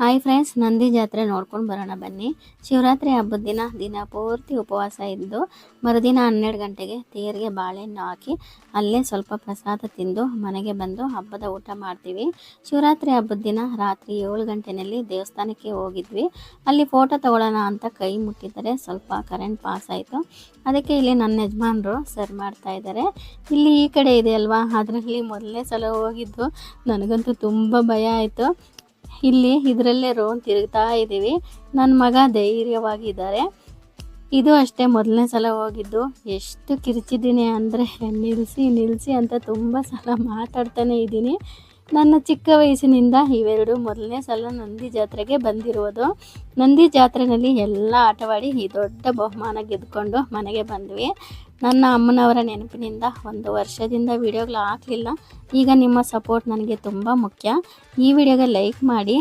Hi friends, Nandi ಜಾತ್ರೆ ನೋಡ್ಕೊಂಡು ಬರೋಣ ಬನ್ನಿ. ಶಿವರಾತ್ರಿ ಹಬ್ಬದ ದಿನ ದಿನ ಪೂರ್ತಿ ಉಪವಾಸ ಇದ್ದು, ಮರುದಿನ ಹನ್ನೆರಡು ಗಂಟೆಗೆ ತೇರಿಗೆ ಬಾಳೆಹಣ್ಣು ಹಾಕಿ, ಅಲ್ಲೇ ಸ್ವಲ್ಪ ಪ್ರಸಾದ ತಿಂದು, ಮನೆಗೆ ಬಂದು ಹಬ್ಬದ ಊಟ ಮಾಡ್ತೀವಿ. ಶಿವರಾತ್ರಿ ಹಬ್ಬದ ದಿನ ರಾತ್ರಿ ಏಳು ಗಂಟೆನಲ್ಲಿ ದೇವಸ್ಥಾನಕ್ಕೆ ಹೋಗಿದ್ವಿ. ಅಲ್ಲಿ ಫೋಟೋ ತಗೊಳ್ಳೋಣ ಅಂತ ಕೈ ಮುಟ್ಟಿದರೆ ಸ್ವಲ್ಪ ಕರೆಂಟ್ ಪಾಸ್ ಆಯಿತು. ಅದಕ್ಕೆ ಇಲ್ಲಿ ನನ್ನ ಯಜಮಾನರು ಸರ್ ಮಾಡ್ತಾ ಇದ್ದಾರೆ. ಇಲ್ಲಿ ಈ ಕಡೆ ಇದೆ ಅಲ್ವಾ? ಅದರಲ್ಲಿ ಮೊದಲನೇ ಸಲ ಹೋಗಿದ್ದು. ನನಗಂತೂ ತುಂಬ ಭಯ ಆಯಿತು. ಇಲ್ಲಿ ಇದರಲ್ಲೇ ರೋನ್ ತಿರುಗ್ತಾ ಇದ್ದೀವಿ. ನನ್ನ ಮಗ ಧೈರ್ಯವಾಗಿದ್ದಾರೆ. ಇದು ಅಷ್ಟೇ ಮೊದಲನೇ ಸಲ ಹೋಗಿದ್ದು. ಎಷ್ಟು ಕಿರಿಚಿದ್ದೀನಿ ಅಂದರೆ ನಿಲ್ಲಿಸಿ ನಿಲ್ಲಿಸಿ ಅಂತ ತುಂಬ ಸಲ ಮಾತಾಡ್ತಾನೆ ಇದ್ದೀನಿ. ನನ್ನ ಚಿಕ್ಕ ವಯಸ್ಸಿನಿಂದ ಇವೆರಡು ಮೊದಲನೇ ಸಲ ನಂದಿ ಜಾತ್ರೆಗೆ ಬಂದಿರುವುದು ನಂದಿ ಜಾತ್ರೆಯಲ್ಲಿ ಎಲ್ಲ ಆಟವಾಡಿ ಈ ದೊಡ್ಡ ಬಹುಮಾನ ಗೆದ್ದುಕೊಂಡು ಮನೆಗೆ ಬಂದ್ವಿ. ನನ್ನ ಅಮ್ಮನವರ ನೆನಪಿನಿಂದ ಒಂದು ವರ್ಷದಿಂದ ವೀಡಿಯೋಗಳು ಹಾಕಲಿಲ್ಲ. ಈಗ ನಿಮ್ಮ ಸಪೋರ್ಟ್ ನನಗೆ ತುಂಬ ಮುಖ್ಯ. ಈ ವಿಡಿಯೋಗೆ ಲೈಕ್ ಮಾಡಿ